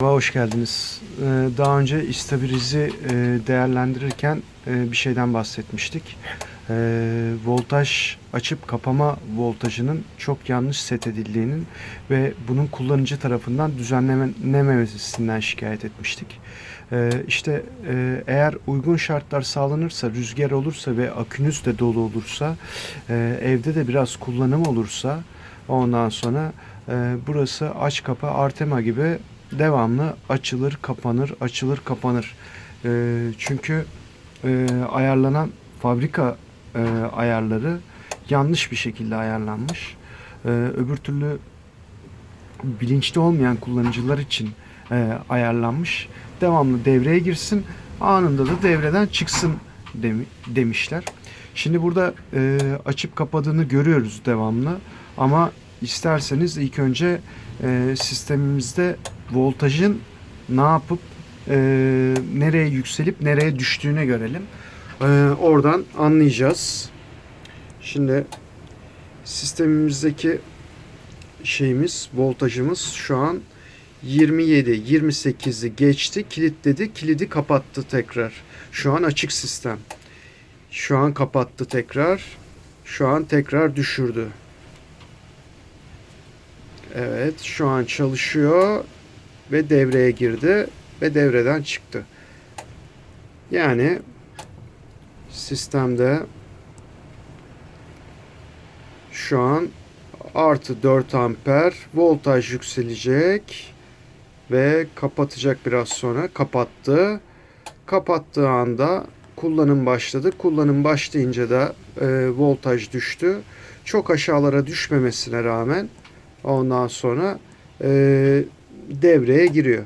Merhaba, Hoş geldiniz. Ee, Daha önce istabilizi e, değerlendirirken e, bir şeyden bahsetmiştik. Ee, Voltaj açıp kapama voltajının çok yanlış set edildiğinin ve bunun kullanıcı tarafından düzenlenememesinden şikayet etmiştik. Ee, İşte e, eğer uygun şartlar sağlanırsa, rüzgar olursa ve akünüz de dolu olursa, evde de biraz kullanım olursa ondan sonra burası aç kapa Artema gibi devamlı açılır kapanır açılır kapanır. Ee, çünkü e, ayarlanan fabrika e, ayarları yanlış bir şekilde ayarlanmış. Ee, öbür türlü bilinçli olmayan kullanıcılar için e, ayarlanmış. Devamlı devreye girsin anında da devreden çıksın demi- demişler. Şimdi burada e, açıp kapadığını görüyoruz devamlı ama isterseniz ilk önce e, sistemimizde voltajın ne yapıp e, nereye yükselip nereye düştüğüne görelim. E, oradan anlayacağız. Şimdi sistemimizdeki şeyimiz, voltajımız şu an 27, 28'i geçti, kilitledi, kilidi kapattı tekrar. Şu an açık sistem. Şu an kapattı tekrar. Şu an tekrar düşürdü. Evet, şu an çalışıyor ve devreye girdi ve devreden çıktı. Yani sistemde şu an artı 4 amper voltaj yükselecek ve kapatacak biraz sonra kapattı. Kapattığı anda kullanım başladı. Kullanım başlayınca da e, voltaj düştü. Çok aşağılara düşmemesine rağmen ondan sonra e, devreye giriyor.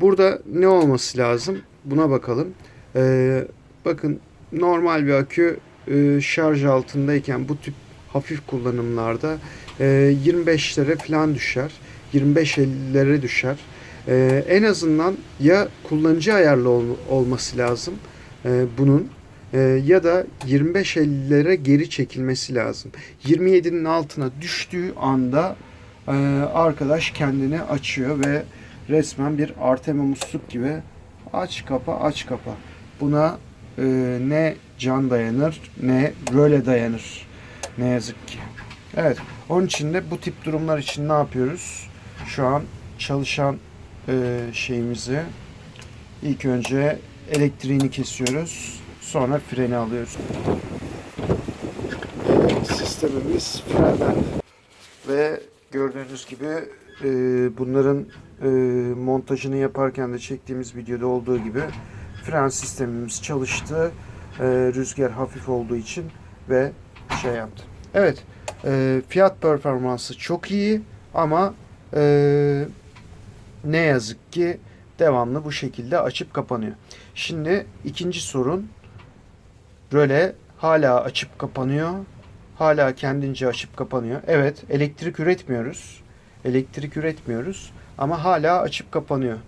Burada ne olması lazım? Buna bakalım. E, bakın normal bir akü e, şarj altındayken bu tip hafif kullanımlarda e, 25'lere falan düşer. 25-50'lere düşer. E, en azından ya kullanıcı ayarlı ol- olması lazım e, bunun e, ya da 25-50'lere geri çekilmesi lazım. 27'nin altına düştüğü anda arkadaş kendini açıyor ve resmen bir Artema musluk gibi aç kapa aç kapa. Buna e, ne can dayanır ne röle dayanır. Ne yazık ki. Evet. Onun için de bu tip durumlar için ne yapıyoruz? Şu an çalışan e, şeyimizi ilk önce elektriğini kesiyoruz. Sonra freni alıyoruz. Sistemimiz frenlendi. Ve gördüğünüz gibi e, bunların e, montajını yaparken de çektiğimiz videoda olduğu gibi fren sistemimiz çalıştı. E, rüzgar hafif olduğu için ve şey yaptı. Evet, e, fiyat performansı çok iyi ama e, ne yazık ki devamlı bu şekilde açıp kapanıyor. Şimdi ikinci sorun röle hala açıp kapanıyor. Hala kendince açıp kapanıyor. Evet, elektrik üretmiyoruz. Elektrik üretmiyoruz ama hala açıp kapanıyor.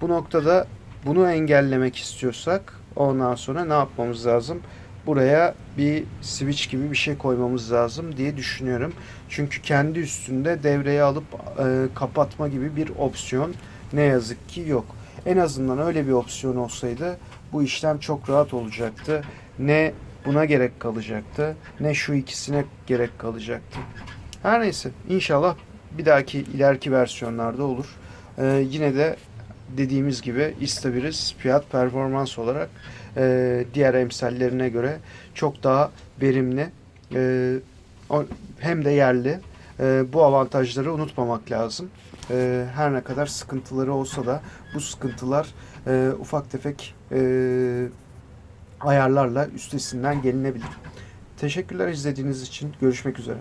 Bu noktada bunu engellemek istiyorsak ondan sonra ne yapmamız lazım? Buraya bir switch gibi bir şey koymamız lazım diye düşünüyorum. Çünkü kendi üstünde devreye alıp e, kapatma gibi bir opsiyon ne yazık ki yok. En azından öyle bir opsiyon olsaydı bu işlem çok rahat olacaktı. Ne buna gerek kalacaktı ne şu ikisine gerek kalacaktı. Her neyse inşallah bir dahaki ileriki versiyonlarda olur. Ee, yine de dediğimiz gibi istabiliriz fiyat performans olarak e, diğer emsallerine göre çok daha verimli e, hem de yerli. E, bu avantajları unutmamak lazım. E, her ne kadar sıkıntıları olsa da bu sıkıntılar e, ufak tefek e, ayarlarla üstesinden gelinebilir. Teşekkürler izlediğiniz için. Görüşmek üzere.